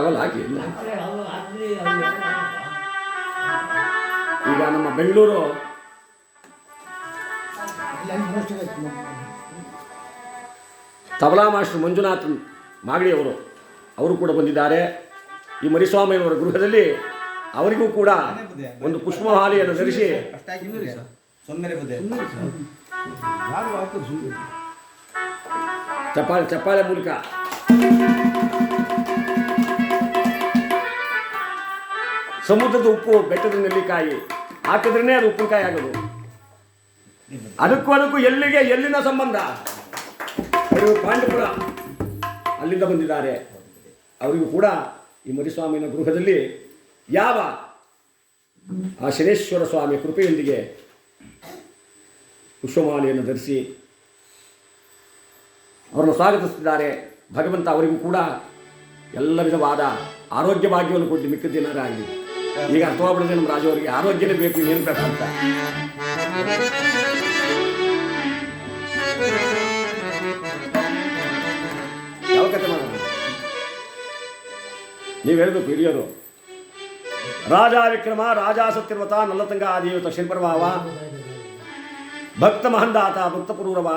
ಅವಲ್ಲ ಹಾಕಿ ಈಗ ನಮ್ಮ ಬೆಂಗಳೂರು ತಬಲಾ ಮಾಸ್ಟರ್ ಮಂಜುನಾಥ್ ಮಾಗಡಿಯವರು ಅವರು ಕೂಡ ಬಂದಿದ್ದಾರೆ. ಈ ಮರಿಸ್ವಾಮಿಯವರ ಗೃಹದಲ್ಲಿ ಅವರಿಗೂ ಕೂಡ ಒಂದು ಪುಷ್ಪಹಾಲಿಯನ್ನು ಧರಿಸಿ ಚಪ್ಪಾಳೆ ಚಪ್ಪಾಳೆ ಮೂಲಕ. ಸಮುದ್ರದ ಉಪ್ಪು ಬೆಟ್ಟದ ನೆಲ್ಲಿಕಾಯಿ. ಹಾಕಿದ್ರೇ ಅದು ಉಪ್ಪಿನಕಾಯಿ ಆಗೋದು. ಅದಕ್ಕೂ ಅದಕ್ಕೂ ಎಲ್ಲಿಗೆ ಎಲ್ಲಿನ ಸಂಬಂಧ? ಪಾಂಡಪುರ. ಅಲ್ಲಿಂದ ಬಂದಿದ್ದಾರೆ. ಅವರಿಗೂ ಕೂಡ ಈ ಮರಿಸ್ವಾಮಿನ ಗೃಹದಲ್ಲಿ ಯಾವ ಆ ಶನೇಶ್ವರ ಸ್ವಾಮಿ ಕೃಪೆಯೊಂದಿಗೆ ಪುಷ್ಪಮಾಲೆಯನ್ನು ಧರಿಸಿ ಅವರನ್ನು ಸ್ವಾಗತಿಸುತ್ತಿದ್ದಾರೆ. ಭಗವಂತ ಅವರಿಗೂ ಕೂಡ ಎಲ್ಲ ವಿಧವಾದ ಆರೋಗ್ಯ ಭಾಗ್ಯವನ್ನು ಕೊಟ್ಟು ಮಿಕ್ಕ ಆಗಲಿ. ಈಗ ಅರ್ಥವಾಗ್ಬಿಡುತ್ತೆ ನಮ್ಮ ರಾಜವರಿಗೆ ಆರೋಗ್ಯನೇ ಬೇಕು, ಏನು ಬೇಕಂತ ಯಾವ ಕತೆ ನೀವು ಹೇಳಬೇಕು, ಹಿರಿಯರು. ರಾಜ ವಿಕ್ರಮ, ರಾಜ ಸತ್ಯರ್ವತ ನಲ್ಲತಂಗ ಆದಿಯುತ ಶಿಲ್ಪರ್ವಾವ ಭಕ್ತ ಮಹಂದಾತ, ಭಕ್ತ ಪುರೂರವ,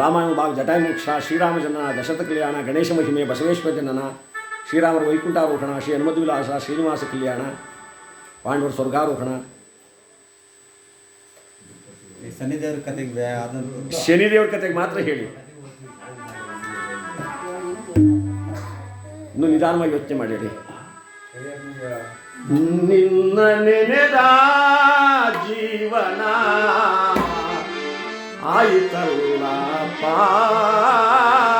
ರಾಮಾಯಣ ಭಾಗ ಜಟಾಮೋಕ್ಷ ಶ್ರೀರಾಮ ಜನನ ದಶರಥ ಕಲ್ಯಾಣ, ಗಣೇಶ ಮಹಿಮೆ, ಬಸವೇಶ್ವರ ಜನನ ಶ್ರೀರಾಮರ ವೈಕುಂಠಾರೋಹಣ ಶ್ರೀ ಹನುಮದ್ವಿಲಾಸ ಶ್ರೀನಿವಾಸ ಕಲ್ಯಾಣ ಪಾಂಡವರ ಸ್ವರ್ಗಾರೋಹಣ. ಶನಿದೇವ್ರ ಕತೆಗೆ ಶನಿದೇವ್ರ ಕತೆಗೆ ಮಾತ್ರ ಹೇಳಿ. ಇನ್ನು ನಿಧಾನವಾಗಿ ಯೋಚನೆ ಮಾಡಿರಿ. ನಿನ್ನ ನೆನೆದ ಜೀವನ ಆಯಿತಲ್ಲ ಪಾವನ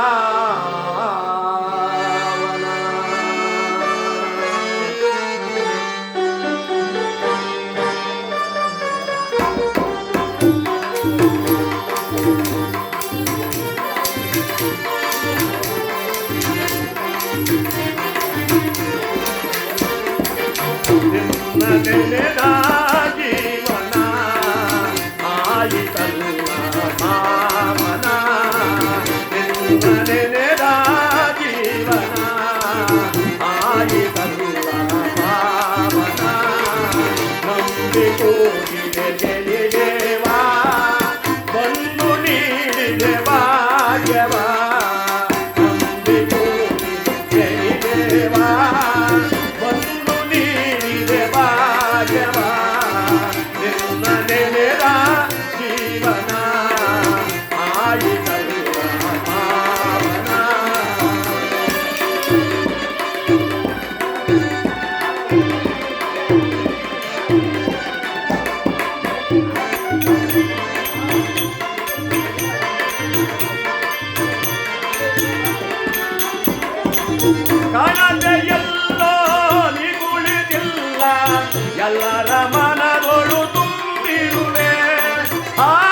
தேவாயவா ಆ,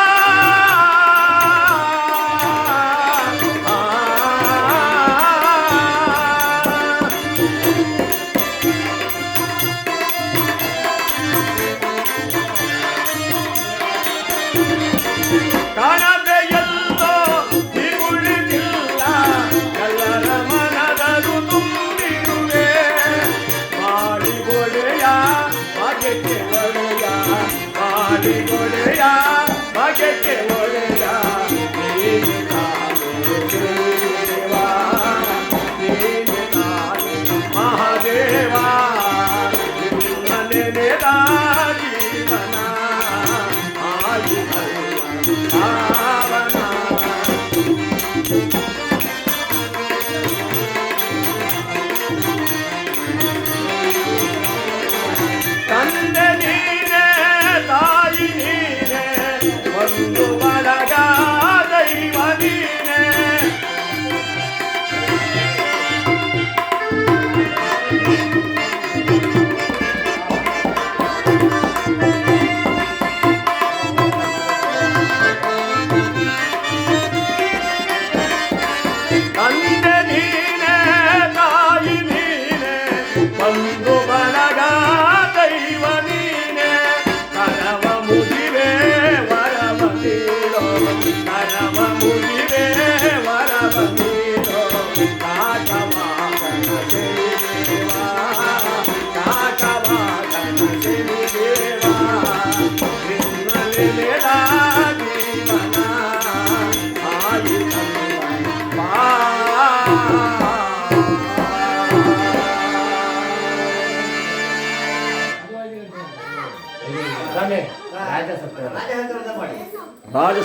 ರಾಜ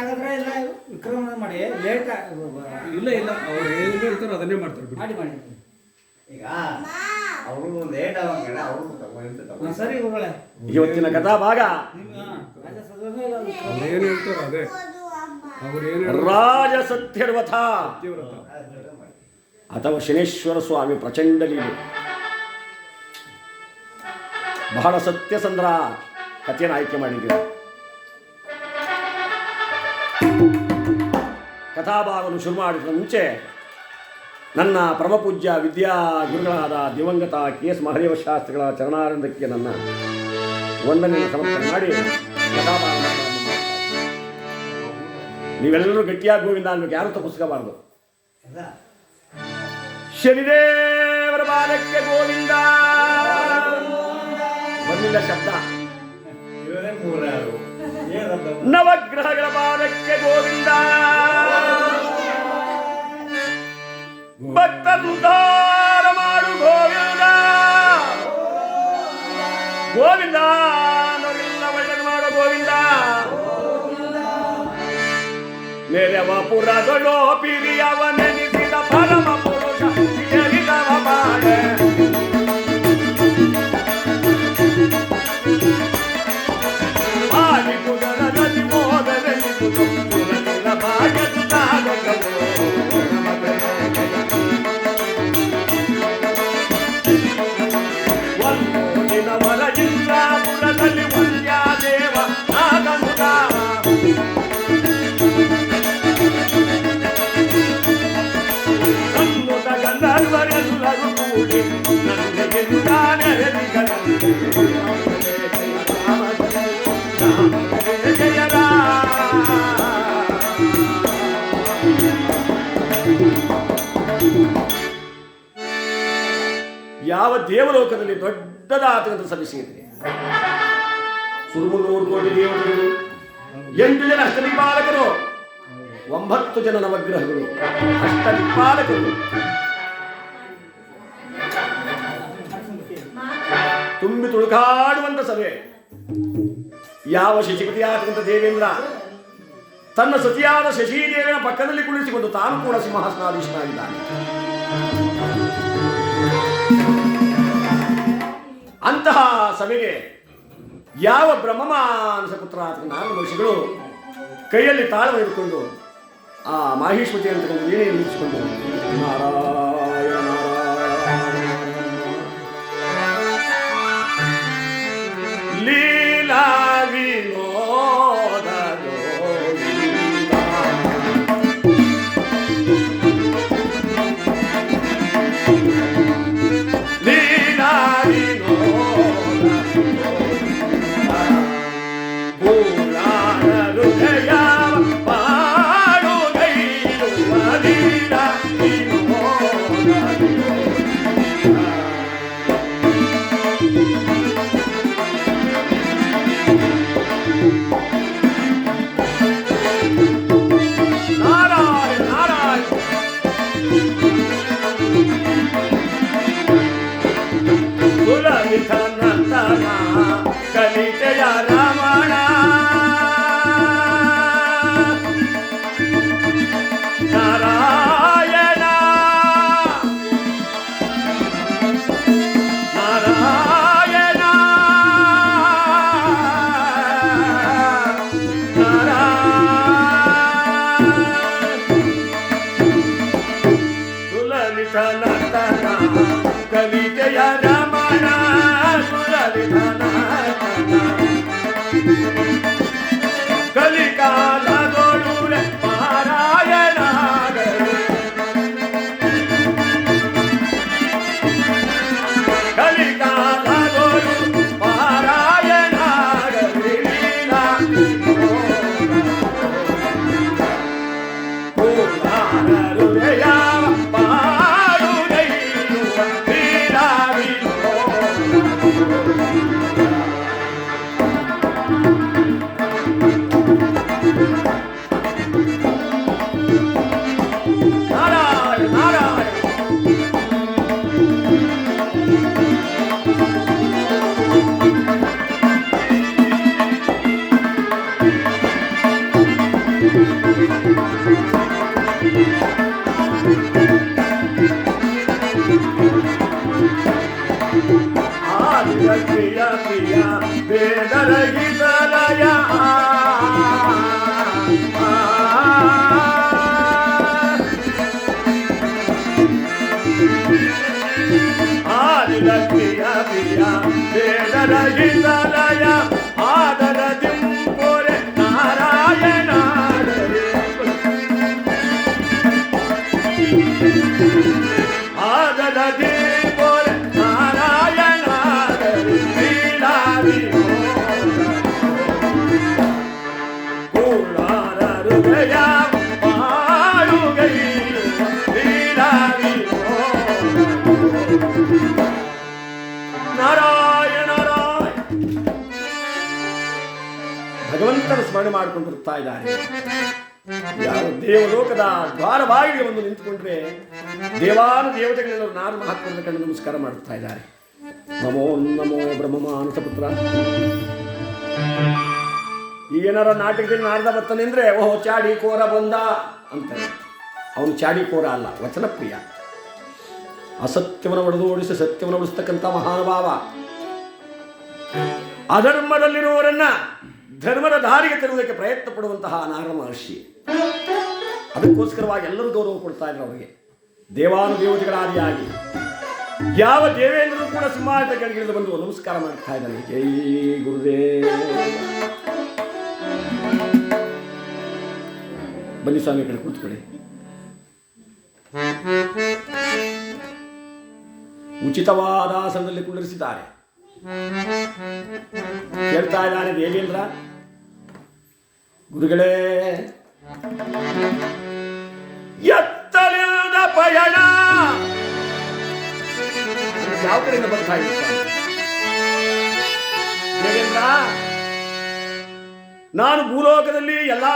ಆಗಿದ್ರೆ ಇಲ್ಲ ವಿಕ್ರಮ ಮಾಡಿ ಲೇಟ್ ಇಲ್ಲ ಇಲ್ಲ ಅವ್ರು ಏನು ಹೇಳ್ತಾರೋ ಅದನ್ನೇ ಮಾಡ್ತಾರೆ ಬಿಡಿ. ಮಾಡಿ ಮಾಡಿ. ಈಗ ಅವರು ಲೇಟ್ ಆಗಂಗಿಲ್ಲ ಅವರು ತಗೊಂಡು ಹಾ, ಸರಿ ಹೋಗಳೆ ಇವತ್ತಿನ ಕಥಾಭಾಗ ನಿಮ್ಮ ರಾಜ ಸದಸ್ಯ ಇಲ್ಲ ವಿಕ್ರಮ. ಅವ್ರು ಏನು ಹೇಳ್ತಾರೋ ಅದೇ. ಅವ್ರು ಏನು ಹೇಳ್ತಾರೋ ರಾಜ ಸತ್ಯರ್ವಥ ಸತ್ಯವ್ರತ ಅಥವಾ ಶನೇಶ್ವರ ಸ್ವಾಮಿ ಪ್ರಚಂಡ ಲೀಲೆ. ಬಹಳ ಸತ್ಯಸಂದ್ರ ಕಥೆಯನ್ನು ಆಯ್ಕೆ ಮಾಡಿದ್ದೀರಿ. ಕಥಾಭಾಗವನ್ನು ಶುರು ಮಾಡಿದ ಮುಂಚೆ ನನ್ನ ಪರಮಪೂಜ್ಯ ವಿದ್ಯಾ ಗುರುಗಳಾದ ದಿವಂಗತ ಕೆ ಎಸ್ ಮಹದೇವ ಶಾಸ್ತ್ರಿಗಳ ಚರಣಾರಂಭಕ್ಕೆ ನನ್ನ ವಂದನೆಯನ್ನು ಸಮರ್ಪಣೆ ಮಾಡಿ ಕಥಾಭಾಗ. ನೀವೆಲ್ಲರೂ ಗಟ್ಟಿಯಾಗಿ ಗೋವಿಂದ ಅನ್ಬೇಕು ಯಾರು ತಪ್ಪಿಸ್ಕೋಬಾರ್ದು ಶನಿದೇವರ ಬಾಲಕ್ಕೆ ಗೋವಿಂದ. ಬಂದಿಲ್ಲ ಶಬ್ದ. ನವಗ್ರಹಗಳ ಬಾಲಕ್ಕೆ ಗೋವಿಂದ. ಭಕ್ತರುದ್ಧಾರ ಮಾಡು ಗೋವಿಂದ. ಗೋವಿಂದ ನವರೆಲ್ಲ ಒಳ್ಳೇದು ಮಾಡು ಗೋವಿಂದ. ಮೇರೆವ ಪುರದೊಳೋ ಪಿರಿಯವ ಯಾವ ಆತಂಕದ ದೊಡ್ಡದಾತಂತ ಸಲ್ಲಿಸಿದೆ ಸುರ್ಮುನೂರು ಕೋಟಿ ದೇವತೆಗಳು, ಎಂಟು ಜನ ಅಷ್ಟಲಿಪಾಲಕರು ಒಂಬತ್ತು ಜನ ನವಗ್ರಹಗಳು ಅಷ್ಟಲಿಪಾಲಕರು ತುಂಬಿ ತುಳುಕಾಡುವಂತ ಸಭೆ. ಯಾವ ಶಶಿಪತಿಯಾದಂಥ ದೇವೇಂದ್ರ, ತನ್ನ ಸತಿಯಾದ ಶಶಿದೇವಿನ ಪಕ್ಕದಲ್ಲಿ ಕುಳಿಸಿಕೊಂಡು ತಾನು ಕೂಡ ಸಿಂಹಾಸನಾಧೀಶನಾಗಿದ್ದಾನೆ. ಅಂತಹ ಸಭೆಗೆ ಯಾವ ಬ್ರಹ್ಮಮಾನಸ ಪುತ್ರ ನಾಲ್ಕು ವರ್ಷಗಳು ಕೈಯಲ್ಲಿ ತಾಳ ಹಿಡ್ಕೊಂಡು ಆ ಮಾಹೇಶ್ವತಿ ಅಂತ ವೀಣೆ ನಿಲ್ಲಿಸಿಕೊಂಡು Narayana. Leela Satan. Let it ಸ್ಮರಣೆ ಮಾಡಿಕೊಂಡು ಬರ್ತಾ ಇದ್ದಾರೆ. ಯಾರು ದೇವಲೋಕದ ದ್ವಾರ ಬಾಗಿಲಿಗೆ ಬಂದು ನಿಂತುಕೊಂಡ್ರೆ ದೇವಾನು ದೇವತೆಗಳೆಲ್ಲರೂ ನಾರು ಮಹಾತ್ಮನ ಕಂಡು ನಮಸ್ಕಾರ ಮಾಡುತ್ತಾ ಇದ್ದಾರೆ. ನಮೋ ನಮೋ ಬ್ರಹ್ಮ ಈಗ ಏನಾರ ನಾಟಕದಲ್ಲಿ ನಾರದ ಬರ್ತಾನೆ ಅಂದ್ರೆ, ಓಹೋ, ಚಾಡಿ ಕೋರ ಬಂದ ಅಂತ ಅವನು ಚಾಡಿ ಕೋರ ಅಲ್ಲ ವಚನ ಪ್ರಿಯ ಅಸತ್ಯವನ್ನು ಒಡೆದು ಓಡಿಸಿ ಸತ್ಯವನ್ನು ಉಳಿಸ್ತಕ್ಕಂಥ ಮಹಾನುಭಾವ. ಅಧರ್ಮದಲ್ಲಿರುವವರನ್ನ ಧರ್ಮದ ದಾರಿಗೆ ತರುವುದಕ್ಕೆ ಪ್ರಯತ್ನ ಪಡುವಂತಹ ನಾರದ ಮಹರ್ಷಿ. ಅದಕ್ಕೋಸ್ಕರವಾಗಿ ಎಲ್ಲರೂ ಗೌರವ ಕೊಡ್ತಾ ಇದ್ರು ಅವರಿಗೆ. ದೇವಾನುದೇವತೆಗಳಾದಿಯಾಗಿ. ಯಾವ ದೇವೇಂದ್ರರು ಕೂಡ ಸಿಂಹಾಸನದ ಕೆಳಗಿಳಿದು ಬಂದು ನಮಸ್ಕಾರ ಮಾಡ್ತಾ ಇದ್ದಾನೆ. ಜೈ ಗುರುದೇವ. ಬನ್ನಿ ಸ್ವಾಮಿ ಕಡೆ ಕೂತ್ಕೊಳ್ಳಿ. ಉಚಿತವಾದ ಆಸನದಲ್ಲಿ ಕುಳ್ಳಿರಿಸಿದ್ದಾರೆ. ಕೇಳ್ತಾ ಇದ್ದಾನೆ ದೇವೇಂದ್ರ ಗುರುಗಳೇ ಎತ್ತಲಿಲ್ಲದ ಪಯಣ! ಯಾವ ಕಡೆಯಿಂದ ಬರ್ತಾ ಇದ್ದ ಸ್ವಾಮಿ? ದೇವೇಂದ್ರ ನಾನು ಭೂಲೋಕದಲ್ಲಿ ಎಲ್ಲ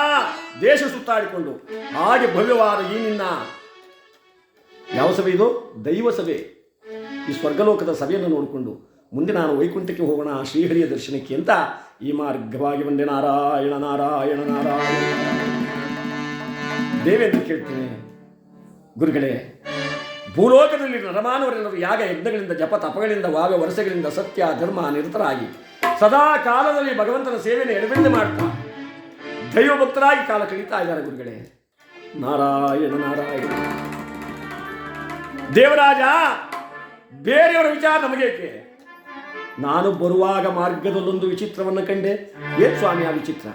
ದೇಶ ಸುತ್ತಾಡಿಕೊಂಡು, ಹಾಗೆ ಭವ್ಯವಾದ ಈ ನಿನ್ನ ಯಾವ ಸಭೆ ಇದು? ದೈವ ಸಭೆ. ಈ ಸ್ವರ್ಗಲೋಕದ ಸಭೆಯನ್ನು ನೋಡಿಕೊಂಡು ಮುಂದೆ ನಾನು ವೈಕುಂಠಕ್ಕೆ ಹೋಗೋಣ ಶ್ರೀಹರಿಯ ದರ್ಶನಕ್ಕೆ ಅಂತ ಈ ಮಾರ್ಗವಾಗಿ ಬಂದೆ. ನಾರಾಯಣ ನಾರಾಯಣ ನಾರಾಯಣ. ದೇವೇಂದ್ರ ಕೇಳ್ತೀನಿ, ಗುರುಗಳೇ, ಭೂಲೋಕದಲ್ಲಿ ನರಮಾನವರೆಲ್ಲರೂ ಯಾಗ ಯಜ್ಞಗಳಿಂದ, ಜಪ ತಪಗಳಿಂದ, ವಾವ್ಯ ವರಸೆಗಳಿಂದ ಸತ್ಯ, ಧರ್ಮ, ನಿರತರಾಗಿ ಸದಾ ಕಾಲದಲ್ಲಿ ಭಗವಂತನ ಸೇವೆಯನ್ನು ಎಡಬಿಡದೆ ಮಾಡ್ತಾ ದೈವ ಭಕ್ತರಾಗಿ ಕಾಲ ಕಳೀತಾ ಇದ್ದಾರೆ ಗುರುಗಳೇ. ನಾರಾಯಣ ನಾರಾಯಣ. ದೇವರಾಜ, ಬೇರೆಯವರ ವಿಚಾರ ನಮಗೇಕೆ? ನಾನು ಬರುವಾಗ ಮಾರ್ಗದಲ್ಲೊಂದು ವಿಚಿತ್ರವನ್ನು ಕಂಡೆ. ಏನು ಸ್ವಾಮಿ ಆ ವಿಚಿತ್ರ?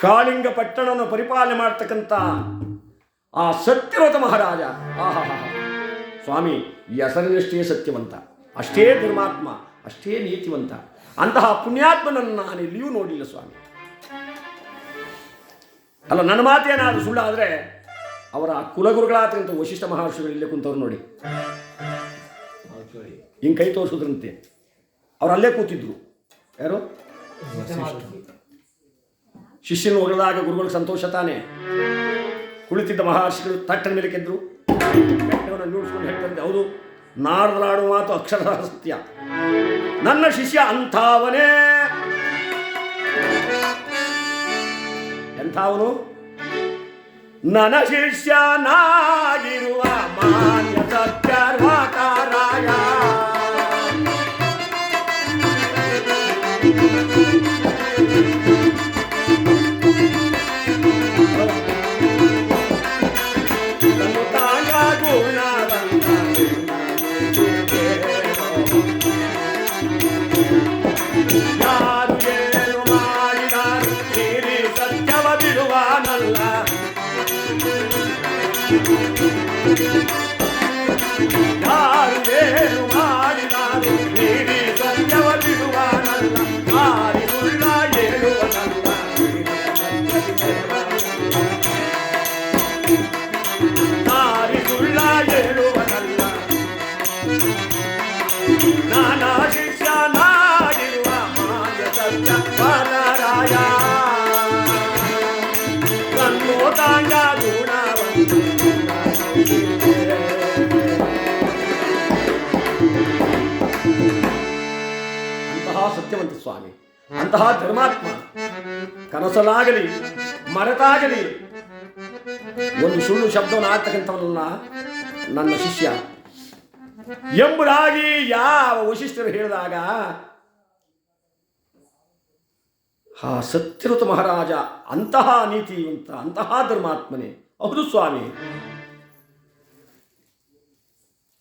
ಕಾಳಿಂಗ ಪಟ್ಟಣವನ್ನು ಪರಿಪಾಲನೆ ಮಾಡ್ತಕ್ಕಂಥ ಆ ಸತ್ಯವ್ರತ ಮಹಾರಾಜ. ಆಹಾ ಸ್ವಾಮಿ, ಈ ಹೆಸರಿನಷ್ಟೇ ಸತ್ಯವಂತ. ಅಷ್ಟೇ ಧರ್ಮಾತ್ಮ, ಅಷ್ಟೇ ನೀತಿವಂತ. ಅಂತಹ ಪುಣ್ಯಾತ್ಮನನ್ನು ನಾನು ಎಲ್ಲಿಯೂ ನೋಡಿಲ್ಲ ಸ್ವಾಮಿ. ಅಲ್ಲ, ನನ್ನ ಮಾತೇನಾದ್ರು ಸುಳ್ಳಾದರೆ ಅವರ ಕುಲಗುರುಗಳಾದಂಥ ವಶಿಷ್ಠ ಮಹರ್ಷಿಗಳು ಇಲ್ಲೇ ಕುಂತವ್ರು ನೋಡಿ. ಹಿಂಗೆ ಕೈ ತೋರಿಸಿದ್ರಂತೆ. ಅವ್ರು ಅಲ್ಲೇ ಕೂತಿದ್ರು. ಯಾರು? ಶಿಷ್ಯನ ಹೊಗಳಿದಾಗ ಗುರುಗಳಿಗೆ ಸಂತೋಷ ತಾನೆ. ಕುಳಿತಿದ್ದ ಮಹರ್ಷಿಗಳು ತಟ್ಟನ ಮೇಲೆ ಕೆದ್ರು. ಬೆಟ್ಟವನ್ನು ನೋಡಿಸ್ಕೊಂಡು ಹೇಳ್ತಂತೆ ಹೌದು ನಾಡಲಾಡುವ ಮಾತು ಅಕ್ಷರ ಸತ್ಯ. ನನ್ನ ಶಿಷ್ಯ ಅಂಥವನೇ. ಎಂಥವನು? ನನ್ನ ಶಿಷ್ಯನಾಗಿರುವ ಮಾನ್ಯ ಯಾರು ಏನು ಮಾಡಿದರು ಅಂತಹ ಧರ್ಮಾತ್ಮ ಕನಸಲಾಗಲಿ, ಮರೆತಾಗಲಿ, ಒಂದು ಸುಳ್ಳು ಶಬ್ದವನ್ನು ಆಗ್ತಕ್ಕಂಥವನ್ನ ನನ್ನ ಶಿಷ್ಯ. ಎಂಬುದಾಗಿ ಯಾವ ವಶಿಷ್ಠರು ಹೇಳಿದಾಗ ಆ ಸತ್ಯರುತ ಮಹಾರಾಜ, ಅಂತಹ ನೀತಿವಂತ ಅಂತಹ ಧರ್ಮಾತ್ಮನೇ. ಹೌದು ಸ್ವಾಮಿ.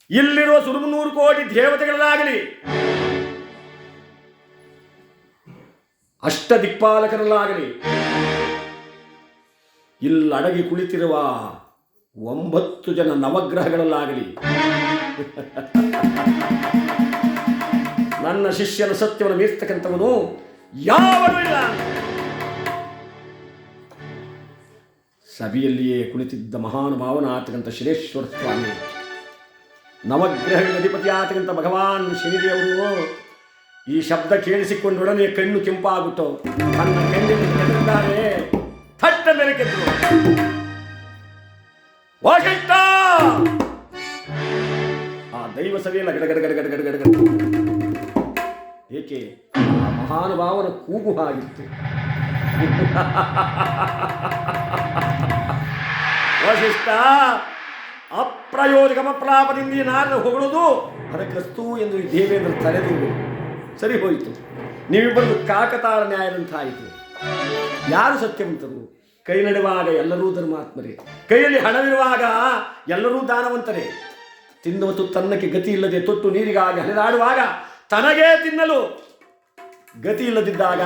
ಇಲ್ಲಿರುವ ಸುರುಮುನೂರು ಕೋಟಿ ದೇವತೆಗಳಲ್ಲಾಗಲಿ ಅಷ್ಟ ದಿಕ್ಪಾಲಕರಲ್ಲಾಗಲಿ ಇಲ್ಲಡಗಿ ಕುಳಿತಿರುವ ಒಂಬತ್ತು ಜನ ನವಗ್ರಹಗಳಲ್ಲಾಗಲಿ. ನನ್ನ ಶಿಷ್ಯನ ಸತ್ಯವನ್ನು ಮೀರ್ತಕ್ಕಂಥವನು ಯಾವನೂ ಇಲ್ಲ. ಸಭೆಯಲ್ಲಿಯೇ ಕುಳಿತಿದ್ದ ಮಹಾನುಭಾವನ ಆತಕ್ಕಂಥ ಶಿರೇಶ್ವರ ಸ್ವಾಮಿ. ನವಗ್ರಹಗಳ ಅಧಿಪತಿ ಆತಕ್ಕಂಥ ಭಗವಾನ್ ಶನಿದೇವರು ಈ ಶಬ್ದ ಕೇಳಿಸಿಕೊಂಡೊಡನೆ ಕಣ್ಣು ಕೆಂಪಾಗುತ್ತೋ? ತನ್ನ ಕಣ್ಣಿನ ಕೆಟ್ಟಿದ್ದಾರೆ ಥಟ್ಟ ಬೆರಕೆದ್ರು ವಾಷಿಷ್ಠ ಆ ದೈವ ಸಭೆಯಲ್ಲ ಗಡಗಡ ಗಡ ಏಕೆ? ಆ ಮಹಾನುಭಾವನ ಕೂಗು ಹಾಗಿತ್ತು. ವಶಿಷ್ಠ ಅಪ್ರಯೋಜಕ ಪ್ರಾಪದಿಂದ ನಾನು ಹೊಗಳೋದು? ಅದಕ್ಕೆ ಅಸ್ತು ಎಂದು ದೇವೇಂದ್ರ ತಲೆದು ಸರಿ ಹೋಯಿತು. ನೀವಿಬ್ಬರದು ಕಾಕತಾಳ ನ್ಯಾಯದಂತಾಯಿತು ಯಾರು ಸತ್ಯವಂತರು? ಕೈ ನಡೆವಾಗ ಎಲ್ಲರೂ ಧರ್ಮಾತ್ಮರೇ. ಕೈಯಲ್ಲಿ ಹಣವಿರುವಾಗ ಎಲ್ಲರೂ ದಾನವಂತರೇ. ತಿನ್ನುವ ತನ್ನಕ್ಕೆ ಗತಿ ಇಲ್ಲದೆ ತೊಟ್ಟು ನೀರಿಗಾಗಿ ಹರಿದಾಡುವಾಗ ತನಗೇ ತಿನ್ನಲು ಗತಿ ಇಲ್ಲದಿದ್ದಾಗ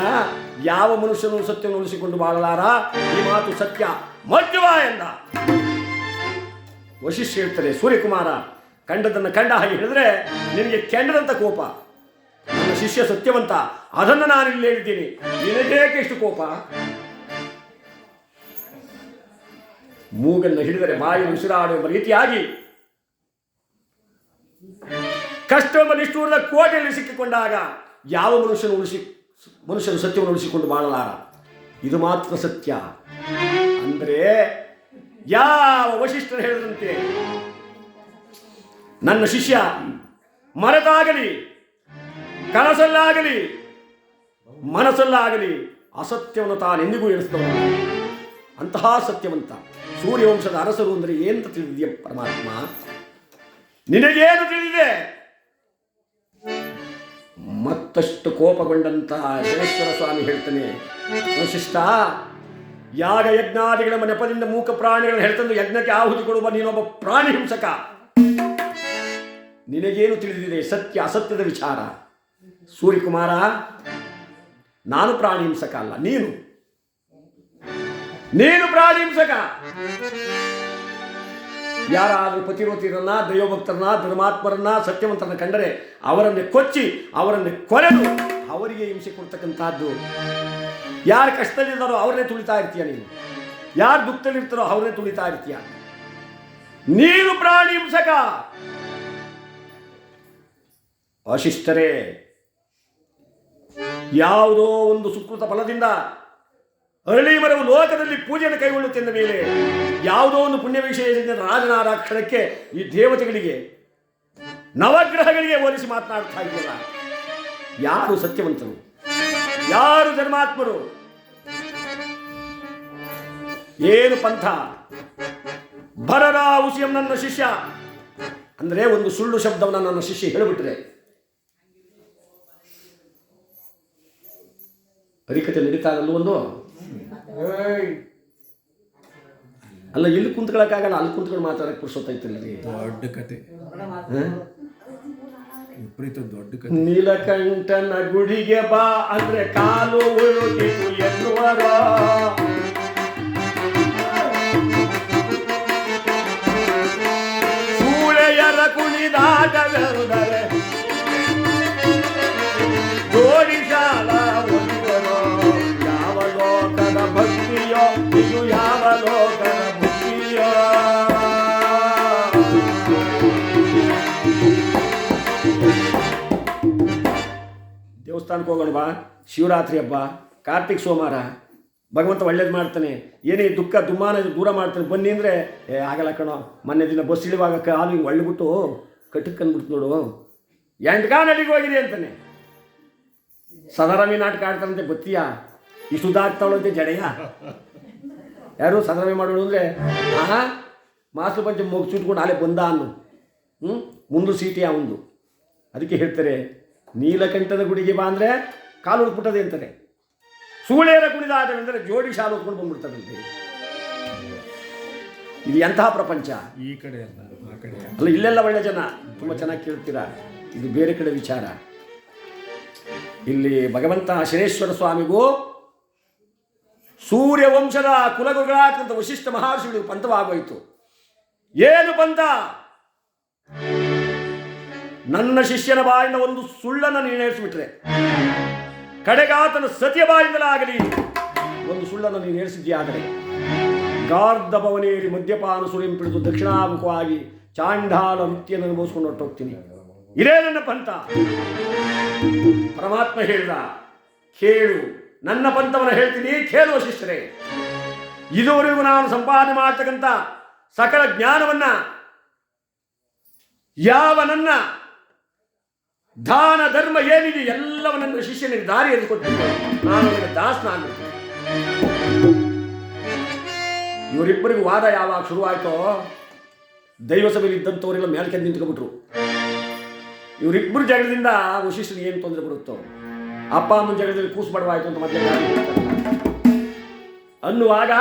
ಯಾವ ಮನುಷ್ಯನು ಸತ್ಯವನ್ನು ಉಳಿಸಿಕೊಂಡು ಬಾಳಲಾರ? ಈ ಮಾತು ಸತ್ಯ. ಮಜ್ಜುವ ಎಂದ. ವಶಿಷ್ಠ ಹೇಳ್ತಾರೆ, ಸೂರ್ಯಕುಮಾರ, ಕಂಡದನ್ನು ಕಂಡ ಹಾಗೆ ಹೇಳಿದ್ರೆ ನಿನಗೆ ಕೆಂಡದಂಥ ಕೋಪ. ನನ್ನ ಶಿಷ್ಯ ಸತ್ಯವಂತ ಅದನ್ನು ನಾನು ಇಲ್ಲಿ ಹೇಳಿದ್ದೀನಿ ನಿನಗೇಕೆ ಇಷ್ಟು ಕೋಪ? ಮೂಗನ್ನು ಹಿಡಿದರೆ ಬಾಯಿ ಉಸಿರಾಡುವ ರೀತಿಯಾಗಿ. ಕಷ್ಟವೆಂಬ ನಿಷ್ಠೂರದ ಕೋಟೆಯಲ್ಲಿ ಸಿಕ್ಕಿಕೊಂಡಾಗ ಯಾವ ಮನುಷ್ಯನು ಉಳಿಸಿ ಮನುಷ್ಯನು ಸತ್ಯವನ್ನು ಉಳಿಸಿಕೊಂಡು ಬಾಳಲಾರ? ಇದು ಮಾತ್ರ ಸತ್ಯ. ಅಂದರೆ ಯಾವ ವಶಿಷ್ಠರು ಹೇಳಿದಂತೆ, ನನ್ನ ಶಿಷ್ಯ ಮರೆತಾಗಲಿ. ಕನಸಲ್ಲಾಗಲಿ, ಮನಸ್ಸಲ್ಲಾಗಲಿ ಅಸತ್ಯವನ್ನು ತಾನೆಂದಿಗೂ ಎಣಿಸಿದವನು. ಅಂತಹ ಸತ್ಯವಂತ ಸೂರ್ಯವಂಶದ ಅರಸರು ಅಂದರೆ ಏನಂತ ತಿಳಿದಿದೆಯ ಪರಮಾತ್ಮ? ನಿನಗೇನು ತಿಳಿದಿದೆ? ಮತ್ತಷ್ಟು ಕೋಪಗೊಂಡಂತಹ ಶನೇಶ್ವರ ಸ್ವಾಮಿ ಹೇಳ್ತಾನೆ ವಶಿಷ್ಠ ಯಾಗ ಯಜ್ಞಾದಿಗಳ ನೆಪದಿಂದ ಮೂಕ ಪ್ರಾಣಿಗಳನ್ನು ಹೇಳ್ತಂದು ಯಜ್ಞಕ್ಕೆ ಆಹುತಿ ಕೊಡುವ ನೀನೊಬ್ಬ ಪ್ರಾಣಿ ಹಿಂಸಕ. ನಿನಗೇನು ತಿಳಿದಿದೆ ಸತ್ಯ, ಅಸತ್ಯದ ವಿಚಾರ? ಸೂರ್ಯಕುಮಾರ, ನಾನು ಪ್ರಾಣಿ ಹಿಂಸಕ ಅಲ್ಲ, ನೀನು? ನೀನು ಪ್ರಾಣಿಹಿಂಸಕ? ಯಾರಾದರೂ ಪತಿರೋತಿರನ್ನ ದೈವಭಕ್ತರನ್ನ, ಧರ್ಮಾತ್ಮರನ್ನ, ಸತ್ಯವಂತರನ್ನ ಕಂಡರೆ ಅವರನ್ನು ಕೊಚ್ಚಿ, ಅವರನ್ನು ಕೊರೆದು ಅವರಿಗೆ ಹಿಂಸೆ ಕೊಡ್ತಕ್ಕಂಥದ್ದು. ಯಾರು ಕಷ್ಟದಲ್ಲಿದ್ದಾರೋ ಅವರನ್ನೇ ತುಳಿತಾ ಇರ್ತೀಯ ನೀನು. ಯಾರು ದುಃಖದಲ್ಲಿರ್ತಾರೋ ಅವರನ್ನೇ ತುಳಿತಾ ಇರ್ತೀಯ. ನೀನು ಪ್ರಾಣಿ ಹಿಂಸಕ ಅಶಿಷ್ಟರೇ ಯಾವುದೋ ಒಂದು ಸುಕೃತ ಫಲದಿಂದ ಅರಳಿ ಮರವು ಲೋಕದಲ್ಲಿ ಪೂಜೆಯನ್ನು ಕೈಗೊಳ್ಳುತ್ತಿದ್ದ ಮೇಲೆ ಯಾವುದೋ ಒಂದು ಪುಣ್ಯ ವಿಷಯದಿಂದ ರಾಜನಾದ ಕ್ಷಣಕ್ಕೆ ಈ ದೇವತೆಗಳಿಗೆ, ನವಗ್ರಹಗಳಿಗೆ ಹೋಲಿಸಿ ಮಾತನಾಡ್ತಾ ಇದ್ದಲ್ಲ. ಯಾರು ಸತ್ಯವಂತರು? ಯಾರು ಧರ್ಮಾತ್ಮರು? ಏನು ಪಂಥ? ಭರರ ಉಸಿಯಂ ನನ್ನ ಶಿಷ್ಯ. ಅಂದ್ರೆ ಒಂದು ಸುಳ್ಳು ಶಬ್ದವನ್ನು ನನ್ನ ಶಿಷ್ಯ ಹೇಳಿಬಿಟ್ರೆ ಹರಿಕತೆ ನಡೀತಾ ಇರಲ್ಲ ಒಂದು? ಅಲ್ಲ ಇಲ್ಲಿ ಕುಂತ್ಕೊಳಕ್ಕಾಗಲ್ಲ ಅಲ್ಲಿ ಕುಂತ್ಕೊಂಡು ಮಾತಾಡಕ್ಕೆ ಪುರುಷೋತ್ತೈತಿಲ್ಲ ರೀ ದೊಡ್ಡ ಕತೆ? ವಿಪರೀತ ದೊಡ್ಡ ಕತೆ. ನೀಲಕಂಠನ ಗುಡಿಗೆ ಬಾ ಅಂದ್ರೆ ಕಾಲು ಉಳುಕಿತು ಎನ್ನುವರ. ಸೂಳೆಯರ ಕುಣಿದಾಟವೆಂದರೆ ದೇವಸ್ಥಾನಕ್ಕೆ ಹೋಗೋಣ ಬಾ, ಶಿವರಾತ್ರಿ ಹಬ್ಬ, ಕಾರ್ತಿಕ್ ಸೋಮವಾರ, ಭಗವಂತ ಒಳ್ಳೇದು ಮಾಡ್ತಾನೆ. ಏನೇ ದುಃಖ ದುಮ್ಮಾನ ದೂರ ಮಾಡ್ತಾನೆ, ಬನ್ನಿ ಅಂದರೆ, ಏ, ಆಗಲ್ಲ ಕಣೋ. ಮೊನ್ನೆ ದಿನ ಬಸ್ ಇಳಿವಾಗ ಕಾಲು ಹಿಂಗೆ ಒಳ್ಳೆಬಿಟ್ಟು ಕಟ್ಟಕ್ಕೆ ಅಂದ್ಬಿಡ್ತು ನೋಡು. ಎಂಟ್ಕಾ ನಡಿಗೆ ಹೋಗಿದೆ ಅಂತಾನೆ. ಸದರಮಿ ನಾಟಕ ಆಡ್ತಾರಂತೆ ಗೊತ್ತೀಯಾ? ಇಷ್ಟು ಉದಾಗ್ತಾವಳಂತೆ ಜಡೆಯ? ಯಾರು ಸದರಮಿ ಮಾಡೋಳು ಅಂದರೆ, ಆಹಾ ಮಾಸ್ಟರ್ ಪಂಚ ಮುಗಿಸಿಟ್ಕೊಂಡು ಅಲ್ಲೇ ಬಂದ ಅನ್ನು ಹ್ಞೂ ಮುಂದು ಸೀಟಿ ಅವಂದು ಅದಕ್ಕೆ ಹೇಳ್ತಾರೆ ನೀಲಕಂಠದ ಗುಡಿಗೆ ಬಾ ಅಂದರೆ ಕಾಲು ಹುಡುಕ್ಬಿಟ್ಟದೆ ಅಂತಾರೆ. ಸೂಳೆಯರ ಕುಣಿದಾಟವೆಂದರೆ ಜೋಡಿ ಶಾಲು ಹೊತ್ಕೊಂಡು ಬಂದ್ಬಿಡ್ತಾರಂತೆ ಇದು ಎಂತಹ ಪ್ರಪಂಚ? ಈ ಕಡೆ ಅಲ್ಲ ಇಲ್ಲೆಲ್ಲ ಒಳ್ಳೆ ಜನ. ತುಂಬ ಚೆನ್ನಾಗಿ ಕೇಳ್ತೀರಾ? ಇದು ಬೇರೆ ಕಡೆ ವಿಚಾರ. ಇಲ್ಲಿ ಭಗವಂತ ಶನೇಶ್ವರ ಸ್ವಾಮಿಗೂ ಸೂರ್ಯ ವಂಶದ ಕುಲಗುರುಗಳಾದಂಥ ವಶಿಷ್ಠ ಮಹರ್ಷಿಗಳು ಪಂಥವಾಗೋಯಿತು. ಏನು ಪಂಥ? ನನ್ನ ಶಿಷ್ಯನ ಬಾಯಿನ ಒಂದು ಸುಳ್ಳನ್ನು ನೀನು ಹೇಳಿಸ್ಬಿಟ್ರೆ. ಕಡೆಗಾತನ ಸತಿಯ ಬಾಯಿಂದಲಾಗಲಿ. ಒಂದು ಸುಳ್ಳನ್ನು ನೀನು ಗಾರ್ಧ ಗಾರ್ಧಭವನೇರಿ ಮದ್ಯಪಾನ ಸುರಿಂ ಪಿಡಿದು ದಕ್ಷಿಣಾಮುಖವಾಗಿ ಚಾಂಡಾಲ ವೃತ್ತಿಯನ್ನು ಅನುಭವಿಸ್ಕೊಂಡು ಹೊರಟೋಗ್ತೀನಿ ಇದೇ ನನ್ನ ಪಂಥ. ಪರಮಾತ್ಮ ಹೇಳಿದ, ಕೇಳು, ನನ್ನ ಪಂಥವನ್ನು ಹೇಳ್ತೀನಿ, ಕೇಳುವ ಶಿಷ್ಯರೇ. ಇದುವರೆಗೂ ನಾನು ಸಂಪಾದನೆ ಮಾಡ್ತಕ್ಕಂಥ ಸಕಲ ಜ್ಞಾನವನ್ನ, ಯಾವ ನನ್ನ ದಾನ, ಧರ್ಮ ಏನಿದೆ ಎಲ್ಲವನ್ನ ನನ್ನ ಶಿಷ್ಯನಿಗೆ ದಾರಿ ಎದುಕೊಟ್ಟಿದ್ದೆ ನಾನು ದಾಸನ ದಾಸನಾಗಬೇಕು ಇವರಿಬ್ಬರಿಗೂ ವಾದ ಯಾವಾಗ ಶುರುವಾಯಿತೋ, ದೈವ ಸಭೆಯಲ್ಲಿ ಇದ್ದಂಥವರೆಲ್ಲ ಮೇಲ್ಕೆ ನಿಂತ್ಕೊಬಿಟ್ರು ಇವರಿಬ್ಬರು ಜಗಳದಿಂದ ವಶಿಷ್ಠನಿಗೆ ಏನು ತೊಂದರೆ ಬರುತ್ತೋ, ಅಪ್ಪ ಅಮ್ಮನ ಜಗಳದಲ್ಲಿ ಕೂಸು ಬಡವಾಯ್ತು ಅಂತ ಮತ್ತೆ ಅನ್ನುವಾಗ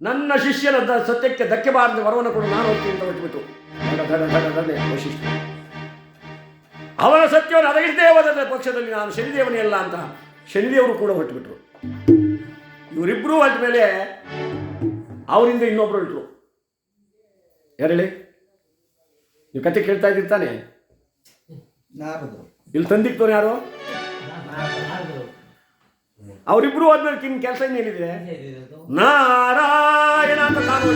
ನನ್ನ ಶಿಷ್ಯನ ಸತ್ಯಕ್ಕೆ ಧಕ್ಕೆ ಬಾರದೆ ವರವನ್ನು ಕೊಡು, ನಾನು ಹೋಗ್ತೀನಿ ಅಂತ ಬಿಟ್ಬಿಟ್ಟು ವಶಿಷ್ಠ. ಅವನ ಸತ್ಯವನ್ನು ಅದಗಿದ್ದೇವದ ಪಕ್ಷದಲ್ಲಿ ನಾನು ಶನಿದೇವನೇ ಅಲ್ಲ ಅಂತ ಶನಿದೇವರು ಕೂಡ ಹೊರಟುಬಿಟ್ರು. ಇವರಿಬ್ಬರೂ ಹೊರಟ ಮೇಲೆ ಅವರಿಂದ ಇನ್ನೊಬ್ರು ಹೊರಟರು ಯಾರೇಳಿ? ಹೇಳಿ ನೀವು ಕತೆ ಕೇಳ್ತಾ ಇದ್ದಿರ್ತಾನೆ ಇಲ್ಲಿ ತಂದಿಕ್ತವ್ರು ಯಾರು? ಅವರಿಬ್ರು ಹೋದ್ಮೇಲೆ ಕಿನ್ ಕೆಲಸ ಏನಿದೆ ನಾರಾಯಣ ಅಂತ ನಾನು.